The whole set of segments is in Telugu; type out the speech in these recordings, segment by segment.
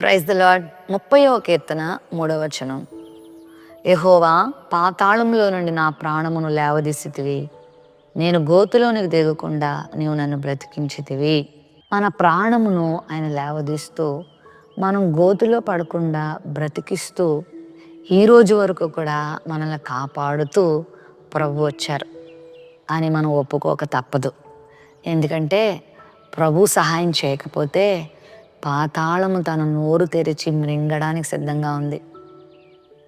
ప్రైజ్ ద లాడ్ ముప్పయో కీర్తన మూడవ వచనం. యెహోవా పాతాళంలో నుండి నా ప్రాణమును లేవదీసితివి. నేను గోతులోనికి దిగకుండా నీవు నన్ను బ్రతికించితివి. మన ప్రాణమును ఆయన లేవదీస్తూ మనం గోతులో పడకుండా బ్రతికిస్తూ ఈ రోజు వరకు కూడా మనల్ని కాపాడుతూ ప్రభు వచ్చారు అని మనం ఒప్పుకోక తప్పదు. ఎందుకంటే ప్రభు సహాయం చేయకపోతే పాతాళము తన నోరు తెరిచి మృంగడానికి సిద్ధంగా ఉంది.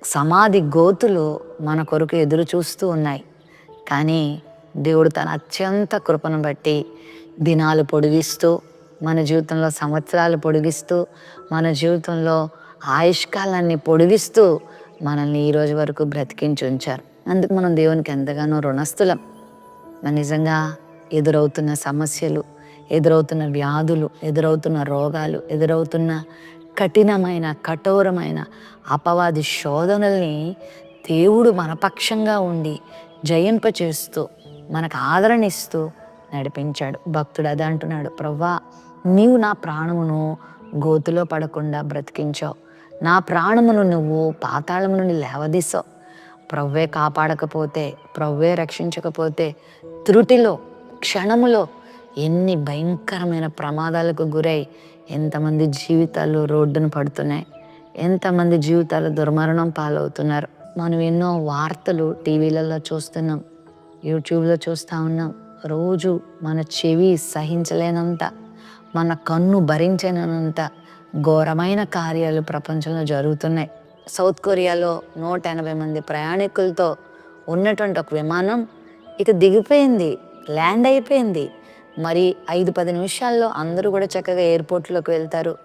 సమాధి గోతులు మన కొరకు ఎదురు చూస్తూ ఉన్నాయి. కానీ దేవుడు తన అత్యంత కృపను బట్టి దినాలు పొడిగిస్తూ మన జీవితంలో సంవత్సరాలు పొడిగిస్తూ మన జీవితంలో ఆయుష్కాలాన్ని పొడిగిస్తూ మనల్ని ఈ రోజు వరకు బ్రతికించి ఉంచారు. అందుకు మనం దేవునికి ఎంతగానో రుణస్థులం. నిజంగా ఎదురవుతున్న సమస్యలు ఎదురవుతున్న వ్యాధులు ఎదురవుతున్న రోగాలు ఎదురవుతున్న కఠినమైన కఠోరమైన అపవాది శోధనల్ని దేవుడు మనపక్షంగా ఉండి జయింపచేస్తూ మనకు ఆదరణ ఇస్తూ నడిపించాడు. భక్తుడు అదే అంటున్నాడు ప్రవ్వా నీవు నా ప్రాణమును గోతులో పడకుండా బ్రతికించావు. నా ప్రాణమును నువ్వు పాతాళం నుండి లేవదీసావు ప్రవ్వే కాపాడకపోతే ప్రవ్వే రక్షించకపోతే త్రుటిలో క్షణములో ఎన్ని భయంకరమైన ప్రమాదాలకు గురై ఎంతమంది జీవితాలు రోడ్డున పడుతున్నాయి. ఎంతమంది జీవితాలు దుర్మరణం పాలవుతున్నారు. మనం ఎన్నో వార్తలు టీవీలలో చూస్తున్నాం. యూట్యూబ్లో చూస్తూ ఉన్నాం. రోజు మన చెవి సహించలేనంత మన కన్ను భరించలేనంత ఘోరమైన కార్యాలు ప్రపంచంలో జరుగుతున్నాయి. సౌత్ కొరియాలో నూట ఎనభై మంది ప్రయాణికులతో ఉన్నటువంటి ఒక విమానం ఇక దిగిపోయింది ల్యాండ్ అయిపోయింది. మరి ఐదు పది నిమిషాల్లో అందరూ కూడా చక్కగా ఎయిర్పోర్ట్లోకి వెళ్తారు.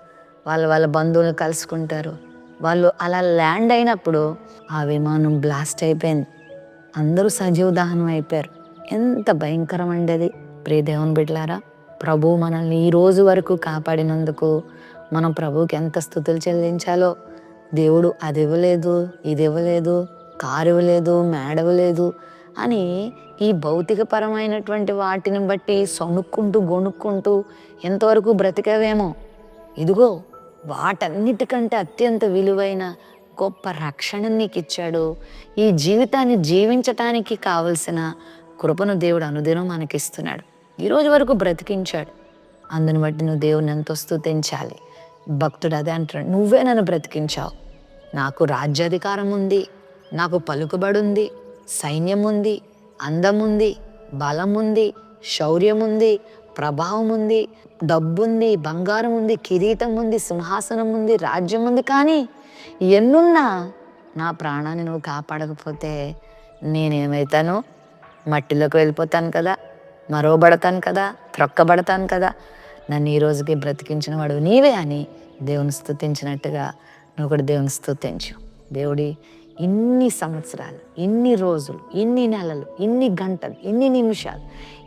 వాళ్ళ వాళ్ళ బంధువులు కలుసుకుంటారు. వాళ్ళు అలా ల్యాండ్ అయినప్పుడు ఆ విమానం బ్లాస్ట్ అయిపోయింది. అందరూ సజీవ దహనం అయిపోయారు. ఎంత భయంకరమండి అది. ప్రియ దేవుని బిడ్డలారా ప్రభు మనల్ని ఈ రోజు వరకు కాపాడినందుకు మనం ప్రభుకి ఎంత స్థుతులు చెల్లించాలో దేవుడు అది ఇవ్వలేదు ఇది ఇవ్వలేదు కారు ఇవ్వలేదు మేడ ఇవ్వలేదు అని ఈ భౌతికపరమైనటువంటి వాటిని బట్టి సొనుక్కుంటూ గొనుక్కుంటూ ఎంతవరకు బ్రతికవేమో? ఇదిగో వాటన్నిటికంటే అత్యంత విలువైన గొప్ప రక్షణ నీకు ఇచ్చాడు ఈ జీవితాన్ని జీవించటానికి కావలసిన కృపను దేవుడు అనుదినం మనకిస్తున్నాడు. ఈరోజు వరకు బ్రతికించాడు. అందుని బట్టి నువ్వు దేవుని ఎంతో స్థుతించాలి భక్తుడు అదే అంటాడు నువ్వే నన్ను బ్రతికించావు. నాకు రాజ్యాధికారం ఉంది నాకు పలుకుబడి ఉంది సైన్యం ఉంది అందం ఉంది బలం ఉంది శౌర్యం ఉంది ప్రభావం ఉంది డబ్బుంది బంగారం ఉంది కిరీటం ఉంది సింహాసనం ఉంది రాజ్యం ఉంది కానీ ఎన్నున్నా నా ప్రాణాన్ని నువ్వు కాపాడకపోతే నేనేమవుతాను మట్టిలోకి వెళ్ళిపోతాను కదా మరోబడతాను కదా త్రొక్కబడతాను కదా. నన్ను ఈ రోజుకి బ్రతికించిన వాడు నీవే అని దేవుని స్థుతించినట్టుగా నువ్వు కూడా దేవుని స్థుతించు. దేవుడి ఇన్ని సంవత్సరాలు ఇన్ని రోజులు ఇన్ని నెలలు ఇన్ని గంటలు ఇన్ని నిమిషాలు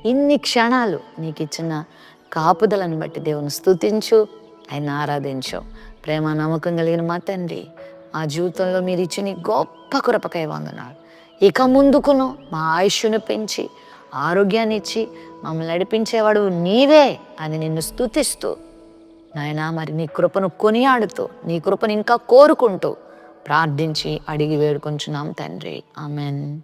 ఇన్ని క్షణాలు నీకు ఇచ్చిన కాపుదలను బట్టి దేవుని స్థుతించు ఆయన ఆరాధించు. ప్రేమ నమ్మకం కలిగిన మా తండ్రి మా జీవితంలో మీరు ఇచ్చిన గొప్ప కృపకై వందనాలు. ఇక ముందుకును మా ఆయుష్ను పెంచి ఆరోగ్యాన్ని ఇచ్చి మమ్మల్ని నడిపించేవాడు నీవే అని నిన్ను స్థుతిస్తూ నాయనా మరి నీ కృపను కొనియాడుతూ నీ కృపను ఇంకా కోరుకుంటూ ప్రార్థించి అడిగి వేడుకొంచున్నాం తండ్రి. ఆమెన్.